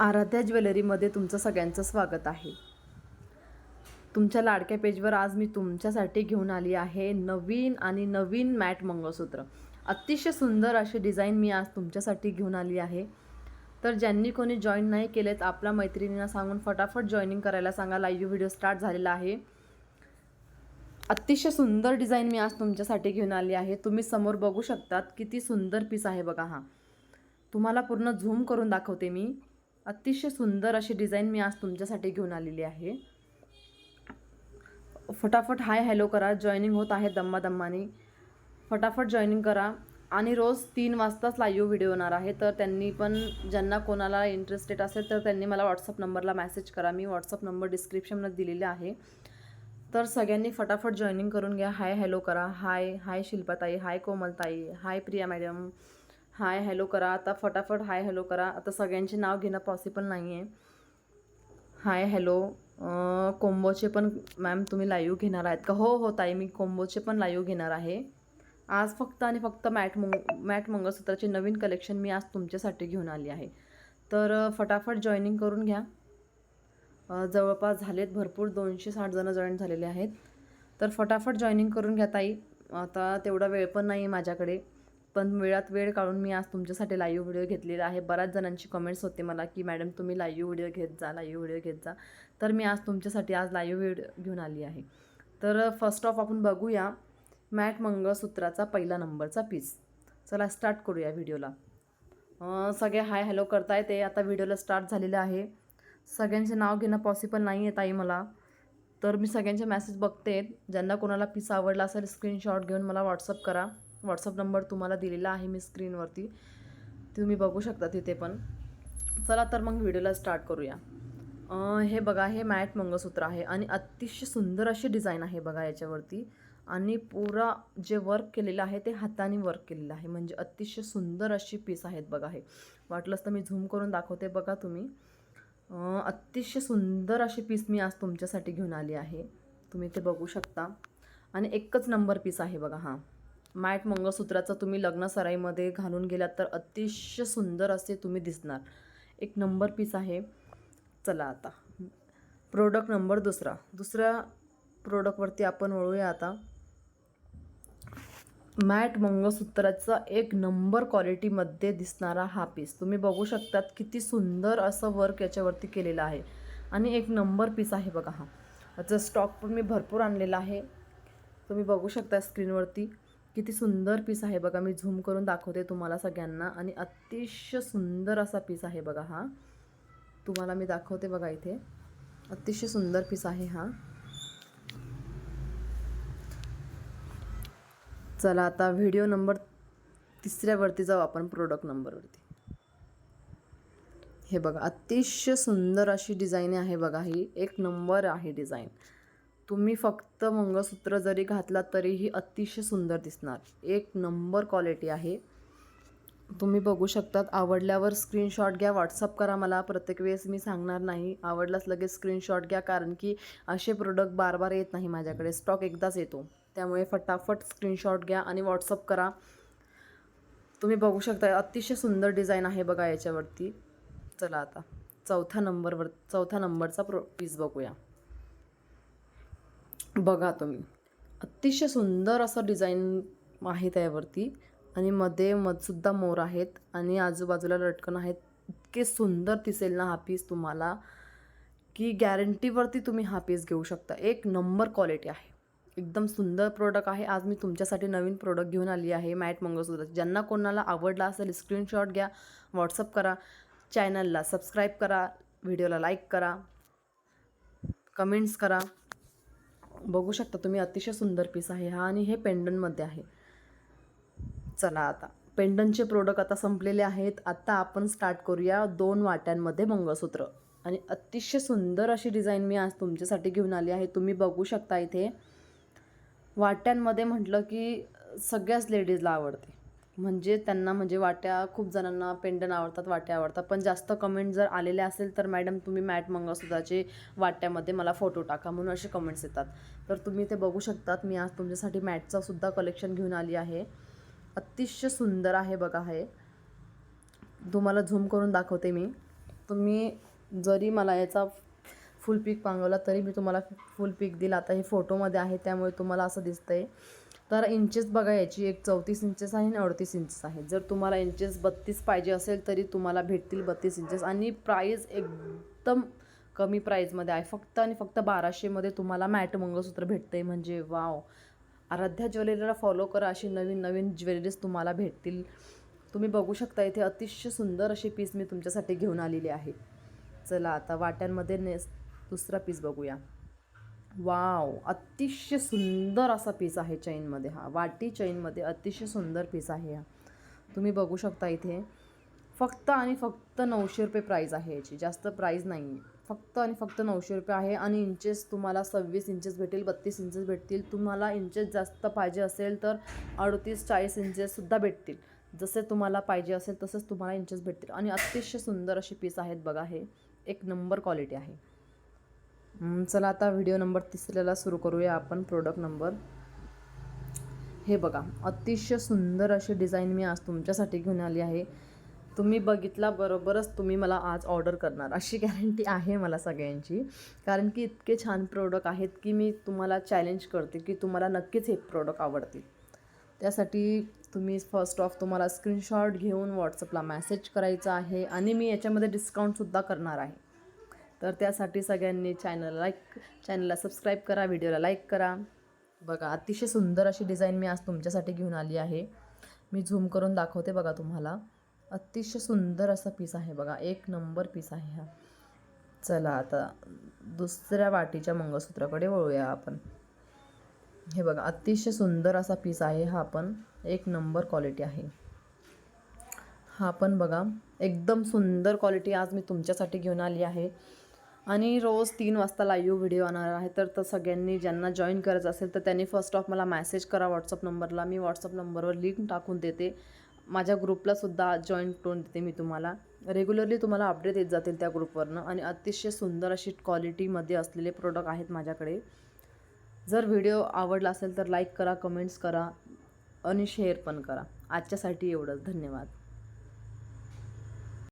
आराध्या ज्वेलरीमध्ये तुमचं सगळ्यांचं स्वागत आहे. तुमच्या लाडक्या पेजवर आज मी तुमच्यासाठी घेऊन आली आहे नवीन आणि नवीन मॅट मंगळसूत्र. अतिशय सुंदर अशी डिझाईन मी आज तुमच्यासाठी घेऊन आली आहे. तर ज्यांनी कोणी जॉईन नाही केलेत आपल्या मैत्रिणींना सांगून फटाफट जॉईनिंग करायला सांगा. लाईव्ह व्हिडिओ स्टार्ट झालेला आहे. अतिशय सुंदर डिझाईन मी आज तुमच्यासाठी घेऊन आली आहे. तुम्ही समोर बघू शकतात किती सुंदर पीस आहे बघा हा. तुम्हाला पूर्ण झूम करून दाखवते मी. अतिशय सुंदर अशी डिझाईन मी आज तुमच्यासाठी घेऊन आलेली आहे. फटाफट हाय हॅलो करा जॉईनिंग होत आहे दम्मा दम्मानी फटाफट जॉईनिंग करा. आणि रोज तीन वाजताच लाईव्ह व्हिडिओ होणार आहे तर त्यांनी पण ज्यांना कोणाला इंटरेस्टेड असेल तर त्यांनी मला व्हॉट्सअप नंबरला मॅसेज करा. मी व्हॉट्सअप नंबर डिस्क्रिप्शनमध्ये दिलेला आहे. तर सगळ्यांनी फटाफट जॉईनिंग करून घ्या. हाय हॅलो करा. हाय हाय शिल्पाताई. Hi कोमलताई. Hi Priya madam. Hi hello करा आता फटाफट हाय हॅलो करा. आता सगळ्यांचे नाव घेणं पॉसिबल नाही आहे हाय हॅलो कोंबोचे पण मॅम तुम्ही लाईव्ह घेणार आहेत का? हो हो ताई मी कोंबोचे पण लाईव्ह घेणार आहे. आज फक्त आणि फक्त मॅट मंग मॅट मंगळसूत्राचे नवीन कलेक्शन मी आज तुमच्यासाठी घेऊन आली आहे. तर फटाफट जॉईनिंग करून घ्या. जवळपास झालेत भरपूर दोनशे साठ जणं जॉईन झालेले आहेत. तर फटाफट जॉईनिंग करून घ्या ताई. आता तेवढा वेळ पण नाही आहे माझ्याकडे. पण वेळात वेळ काढून मी आज तुमच्यासाठी लाईव्ह व्हिडिओ घेतलेला आहे. बऱ्याच जणांची कमेंट्स होते मला की मॅडम तुम्ही लाईव्ह व्हिडिओ घेत जा लाईव्ह व्हिडिओ घेत जा. तर मी आज तुमच्यासाठी आज लाईव्ह व्हिडिओ घेऊन आली आहे. तर फर्स्ट ऑफ आपण बघूया मॅट मंगळसूत्राचा पहिला नंबरचा पीस चला स्टार्ट करूया व्हिडिओला सगळे हाय हॅलो करताय ते. आता व्हिडिओला स्टार्ट झालेलं आहे. सगळ्यांचे नाव घेणं पॉसिबल नाही आहे ताई मला. तर मी सगळ्यांचे मेसेज बघते. ज्यांना कोणाला पीस आवडला असेल स्क्रीनशॉट घेऊन मला व्हॉट्सअप करा. व्हॉट्सअप नंबर तुम्हाला दिलेला आहे मी स्क्रीनवरती. तुम्ही बघू शकता तिथे पण. चला तर मग व्हिडिओला स्टार्ट करूया. हे बघा हे मॅट मंगळसूत्र आहे आणि अतिशय सुंदर अशी डिझाईन आहे बघा याच्यावरती. आणि पुरा जे वर्क केलेलं आहे ते हाताने वर्क केलेलं आहे. म्हणजे अतिशय सुंदर अशी पीस आहेत बघा हे. वाटलंच तर मी झूम करून दाखवते बघा तुम्ही. अतिशय सुंदर अशी पीस मी आज तुमच्यासाठी घेऊन आली आहे. तुम्ही ते बघू शकता. आणि एकच नंबर पीस आहे बघा हां. मॅट मंगळसूत्राचं तुम्ही लग्न सराईमध्ये घालून गेलात तर अतिशय सुंदर असे तुम्ही दिसणार. एक नंबर पीस आहे. चला आता. प्रोडक्ट नंबर दुसरा. दुसऱ्या प्रोडक्टवरती आपण वळूया आता. मॅट मंगळसूत्राचा एक नंबर क्वालिटीमध्ये दिसणारा हा पीस तुम्ही बघू शकतात किती सुंदर असं वर्क याच्यावरती केलेलं आहे. आणि एक नंबर पीस आहे बघा हा. याचा स्टॉक पण मी भरपूर आणलेला आहे. तुम्ही बघू शकता स्क्रीनवरती किती सुंदर पीस आहे बघा. मी झूम करून दाखवते तुम्हाला सगळ्यांना. आणि अतिशय सुंदर असा पीस आहे बघा हा. तुम्हाला मी दाखवते बघा इथे. अतिशय सुंदर पीस आहे हा. चला आता व्हिडिओ नंबर तिसऱ्यावरती जाऊ आपण प्रोडक्ट नंबरवरती हे बघा अतिशय सुंदर अशी डिझाईन आहे बघा ही. एक नंबर आहे डिझाईन तुम्ही फक्त मंगळसूत्र जरी घातलात तरीही अतिशय सुंदर दिसणार. एक नंबर क्वालिटी आहे. तुम्ही बघू शकतात आवडल्यावर स्क्रीनशॉट घ्या व्हॉट्सअप करा मला. प्रत्येक वेळेस मी सांगणार नाही. आवडलाच लगेच स्क्रीनशॉट घ्या कारण की असे प्रोडक्ट बार बार येत नाही माझ्याकडे. स्टॉक एकदाच येतो. त्यामुळे फटाफट स्क्रीनशॉट घ्या आणि व्हॉट्सअप करा. तुम्ही बघू शकता अतिशय सुंदर डिझाईन आहे बघा याच्यावरती. चला आता चौथ्या नंबरवर चौथ्या नंबरचा प्रो पीस बघूया. बघा तुम्ही. अतिशय सुंदर असं डिझाईन आहे त्यावरती. आणि मध्ये मधसुद्धा मोर आहेत आणि आजूबाजूला लटकन आहेत. इतके सुंदर दिसेल ना हा पीस तुम्हाला की गॅरंटीवरती तुम्ही हा पीस घेऊ शकता. एक नंबर क्वालिटी आहे. एकदम सुंदर प्रोडक्ट आहे. आज मी तुमच्यासाठी नवीन प्रोडक्ट घेऊन आली आहे मॅट मंगळसूत्र. ज्यांना कोणाला आवडला असेल स्क्रीनशॉट घ्या व्हॉट्सअप करा चॅनलला सबस्क्राईब करा व्हिडिओला लाईक करा कमेंट्स करा. बघू शकता तुम्ही अतिशय सुंदर पीस आहे हा आणि हे पेंडनमध्ये आहे. चला आता. पेंडनचे प्रोडक्ट आता संपलेले आहेत. आता आपण स्टार्ट करूया दोन वाट्यांमध्ये मंगळसूत्र. आणि अतिशय सुंदर अशी डिझाईन मी आज तुमच्यासाठी घेऊन आली आहे. तुम्ही बघू शकता इथे. वाट्यांमध्ये म्हटलं की सगळ्याच लेडीजला आवडते. म्हणजे त्यांना म्हणजे वाट्या खूप जणांना पेंडन आवडतात वाट्या आवडतात. पण जास्त कमेंट जर आलेले असेल तर मॅडम तुम्ही मॅट मंगळसूत्राचे वाट्यामध्ये मला फोटो टाका म्हणून असे कमेंट्स येतात. तर तुम्ही ते बघू शकतात. मी आज तुमच्यासाठी मॅटचं सुद्धा कलेक्शन घेऊन आली आहे. अतिशय सुंदर आहे बघा हे. तुम्हाला झूम करून दाखवते मी. तुम्ही जरी मला याचा फुल पीक मागवला तरी मी तुम्हाला फुल पीक दिला. आता हे फोटोमध्ये आहे त्यामुळे तुम्हाला असं दिसतं आहे तर इंचेस बघा याची एक चौतीस इंचेस आहे आणि अडतीस इंचेस आहे. जर तुम्हाला इंचेस बत्तीस पाहिजे असेल तरी तुम्हाला भेटतील बत्तीस इंचेस आणि प्राईज एकदम कमी प्राईजमध्ये आहे. फक्त आणि फक्त बाराशेमध्ये तुम्हाला मॅट मंगळसूत्र भेटतंय. म्हणजे वाव आराध्या ज्वेलरीला फॉलो करा. अशी नवीन नवीन ज्वेलरीज तुम्हाला भेटतील. तुम्ही बघू शकता इथे अतिशय सुंदर अशी पीस मी तुमच्यासाठी घेऊन आलेली आहे. चला आता वाट्यांमध्ये नेस दुसरा पीस बघूया. वाव अतिशय सुंदर असा पीस आहे चैनमध्ये हा. वाटी चैनमध्ये अतिशय सुंदर पीस आहे हा. तुम्ही बघू शकता इथे. फक्त आणि फक्त नऊशे रुपये प्राईज आहे याची. जास्त प्राईज नाही आहे फक्त आणि फक्त नऊशे रुपये आहे आणि इंचेस तुम्हाला सव्वीस इंचेस भेटेल बत्तीस इंचेस भेटतील. तुम्हाला इंचेस जास्त पाहिजे असेल तर अडतीस चाळीस इंचेससुद्धा भेटतील. जसे तुम्हाला पाहिजे असेल तसेच तुम्हाला इंचेस भेटतील. आणि अतिशय सुंदर असे पीस आहेत बघा हे. एक नंबर क्वालिटी आहे. चला आता व्हिडिओ नंबर तिसऱ्याला सुरू करूया आपण प्रोडक्ट नंबर हे बघा अतिशय सुंदर अशी डिझाईन मी आज तुमच्यासाठी घेऊन आली आहे. तुम्ही बघितला बरोबरच तुम्ही मला आज ऑर्डर करणार अशी गॅरंटी आहे मला सगळ्यांची. कारण की इतके छान प्रोडक्ट आहेत की मी तुम्हाला चॅलेंज करते की तुम्हाला नक्कीच हे प्रोडक्ट आवडतील. त्यासाठी तुम्ही फर्स्ट ऑफ तुम्हाला स्क्रीनशॉट घेऊन व्हॉट्सअपला मॅसेज करायचा आहे आणि मी याच्यामध्ये डिस्काउंटसुद्धा करणार आहे. तर त्यासाठी सगळ्यांनी चॅनल लाईक चॅनलला सबस्क्राईब करा व्हिडिओला लाईक करा. बघा अतिशय सुंदर अशी डिझाईन मी आज तुमच्यासाठी घेऊन आली आहे. मी झूम करून दाखवते बघा तुम्हाला. अतिशय सुंदर असा पीस आहे बघा. एक नंबर पीस आहे हा. चला आता दुसऱ्या वाटीच्या मंगळसूत्राकडे वळूया आपण. हे बघा अतिशय सुंदर असा पीस आहे हा पण. एक नंबर क्वालिटी आहे. हा पण बघा एकदम सुंदर क्वालिटी आज मी तुमच्यासाठी घेऊन आली आहे. आणि रोज तीन वाजता लाईव्ह व्हिडिओ आणणार आहे. तर तर सगळ्यांनी ज्यांना जॉईन करायचं असेल तर त्यांनी फर्स्ट ऑफ मला मॅसेज करा व्हॉट्सअप नंबरला मी व्हॉट्सअप नंबरवर लिंक टाकून देते. माझ्या ग्रुपलासुद्धा जॉईन करून देते मी तुम्हाला. रेग्युलरली तुम्हाला अपडेट येत जातील त्या ग्रुपवरनं आणि अतिशय सुंदर अशी क्वालिटीमध्ये असलेले प्रोडक्ट आहेत माझ्याकडे. जर व्हिडिओ आवडला असेल तर लाईक करा कमेंट्स करा आणि शेअर पण करा. आजच्यासाठी एवढंच. धन्यवाद.